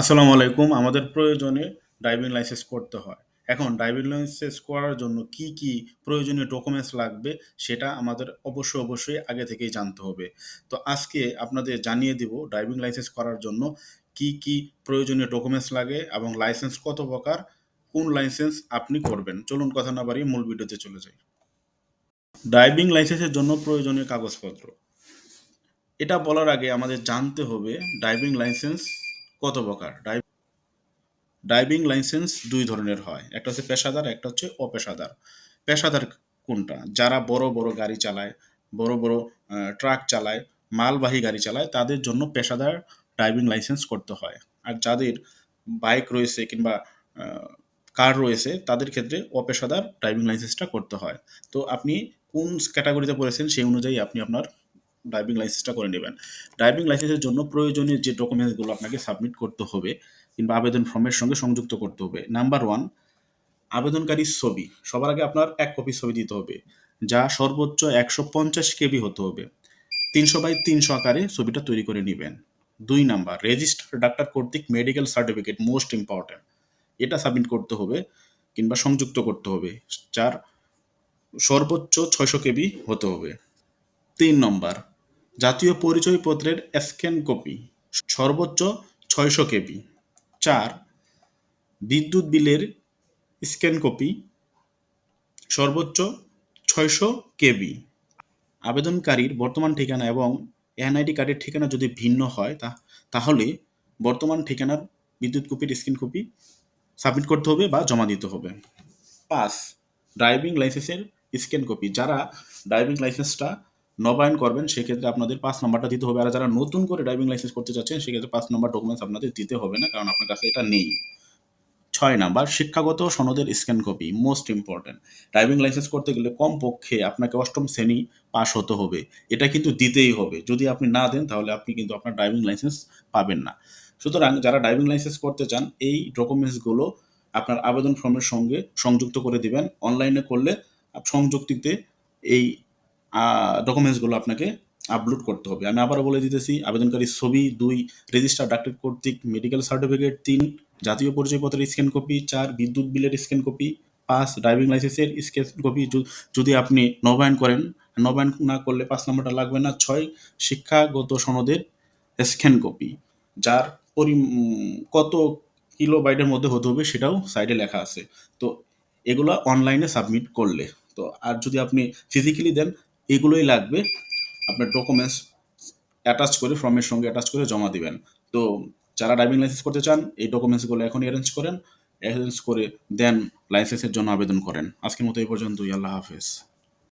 আসসালামু আলাইকুম। আমাদের প্রয়োজনে ড্রাইভিং লাইসেন্স করতে হয়। এখন ড্রাইভিং লাইসেন্স করার জন্য কি কি প্রয়োজনীয় ডকুমেন্টস লাগবে সেটা আমাদের অবশ্যই অবশ্যই আগে থেকেই জানতে হবে। তো আজকে আপনাদের জানিয়ে দিব ড্রাইভিং লাইসেন্স করার জন্য কি কি প্রয়োজনীয় ডকুমেন্টস লাগে এবং লাইসেন্স কত প্রকার, কোন লাইসেন্স আপনি করবেন। চলুন কথা না বাড়িয়ে মূল ভিডিওতে চলে যাই। ড্রাইভিং লাইসেন্সের জন্য প্রয়োজনীয় কাগজপত্র। এটা বলার আগে আমাদের জানতে হবে ড্রাইভিং লাইসেন্স কত প্রকার? ড্রাইভ লাইসেন্স দুই ধরনের হয়। একটা হচ্ছে পেশাদার, একটা হচ্ছে অপেশাদার। পেশাদার কোনটা? যারা বড় বড় গাড়ি চালায়, বড় বড় ট্রাক চালায়, মালবাহী গাড়ি চালায়, তাদের জন্য পেশাদার ড্রাইভিং লাইসেন্স করতে হয়। আর যাদের বাইক রয়েছে কিংবা কার রয়েছে, তাদের ক্ষেত্রে অপেশাদার ড্রাইভিং লাইসেন্সটা করতে হয়। তো আপনি কোন ক্যাটাগরিতে পড়েছেন সেই অনুযায়ী আপনি আপনার ড্রাইভিং লাইসেন্সটা করে নেবেন। ড্রাইভিং লাইসেন্সের জন্য প্রয়োজনীয় যে ডকুমেন্টসগুলো আপনাকে সাবমিট করতে হবে কিংবা আবেদন ফর্মের সঙ্গে সংযুক্ত করতে হবে। নাম্বার ওয়ান আবেদনকারীর ছবি। সবার আগে আপনার এক কপি ছবি দিতে হবে, যা সর্বোচ্চ একশো পঞ্চাশ কেবি হতে হবে। তিনশো বাই তিনশো আকারে ছবিটা তৈরি করে নেবেন। দুই নাম্বার রেজিস্টার ডাক্তার কর্তৃক মেডিকেল সার্টিফিকেট মোস্ট ইম্পর্ট্যান্ট এটা সাবমিট করতে হবে কিংবা সংযুক্ত করতে হবে, যার সর্বোচ্চ ছয়শো কেবি হতে হবে। তিন নম্বর। জাতীয় পরিচয়পত্রের স্ক্যান কপি, সর্বোচ্চ ছয়শো কেবি। চার, বিদ্যুৎ বিলের স্ক্যান কপি, সর্বোচ্চ ছয়শো কেবি। আবেদনকারীর বর্তমান ঠিকানা এবং এনআইডি কার্ডের ঠিকানা যদি ভিন্ন হয়, তা তাহলে বর্তমান ঠিকানার বিদ্যুৎ কপির স্ক্যান কপি সাবমিট করতে হবে বা জমা দিতে হবে। পাঁচ, ড্রাইভিং লাইসেন্সের স্ক্যান কপি। যারা ড্রাইভিং লাইসেন্সটা নবায়ন করবেন, সেক্ষেত্রে আপনাদের পাঁচ নাম্বারটা দিতে হবে। আর যারা নতুন করে ড্রাইভিং লাইসেন্স করতে চাচ্ছেন, সেক্ষেত্রে পাঁচ নাম্বার ডকুমেন্টস আপনাদের দিতে হবে না, কারণ আপনার কাছে এটা নেই। ছয় নাম্বার, শিক্ষাগত সনদের scan copy most important driving license করতে গেলে কমপক্ষে আপনাকে অষ্টম শ্রেণি পাস হতে হবে। এটা কিন্তু দিতেই হবে। যদি আপনি না দেন, তাহলে আপনি কিন্তু আপনার ড্রাইভিং লাইসেন্স পাবেন না। সুতরাং যারা ড্রাইভিং লাইসেন্স করতে চান, এই ডকুমেন্টসগুলো আপনার আবেদন ফর্মের সঙ্গে সংযুক্ত করে দিবেন। অনলাইনে করলে সংযুক্তিতে এই ডকুমেন্টসগুলো আপনাকে আপলোড করতে হবে। আমি আবারও বলে দিতেছি, আবেদনকারী ছবি দুই রেজিস্টার ডাক্তার কর্তৃক মেডিকেল সার্টিফিকেট তিন, জাতীয় পরিচয়পত্রের স্ক্যান কপি চার, বিদ্যুৎ বিলের স্ক্যান কপি পাঁচ ড্রাইভিং লাইসেন্সের স্ক্যান কপি যদি আপনি নবায়ন করেন, নবায়ন না করলে পাঁচ নম্বরটা লাগবে না। ছয়, শিক্ষাগত সনদের স্ক্যান কপি যার পরি কত কিলো বাইটের মধ্যে হতে হবে সেটাও সাইডে লেখা আছে। তো এগুলো অনলাইনে সাবমিট করলে। তো আর যদি আপনি ফিজিক্যালি দেন এগুলোই লাগবে। আপনার ডকুমেন্টস অ্যাটাচ করে ফর্মের সঙ্গে অ্যাটাচ করে জমা দিবেন। তো যারা ড্রাইভিং লাইসেন্স করতে চান, এই ডকুমেন্টসগুলো এখনই অ্যারেঞ্জ করেন। অ্যারেঞ্জ করে দেন লাইসেন্সের জন্য আবেদন করেন। আজকের মতো এই পর্যন্তই। আল্লাহ হাফেজ।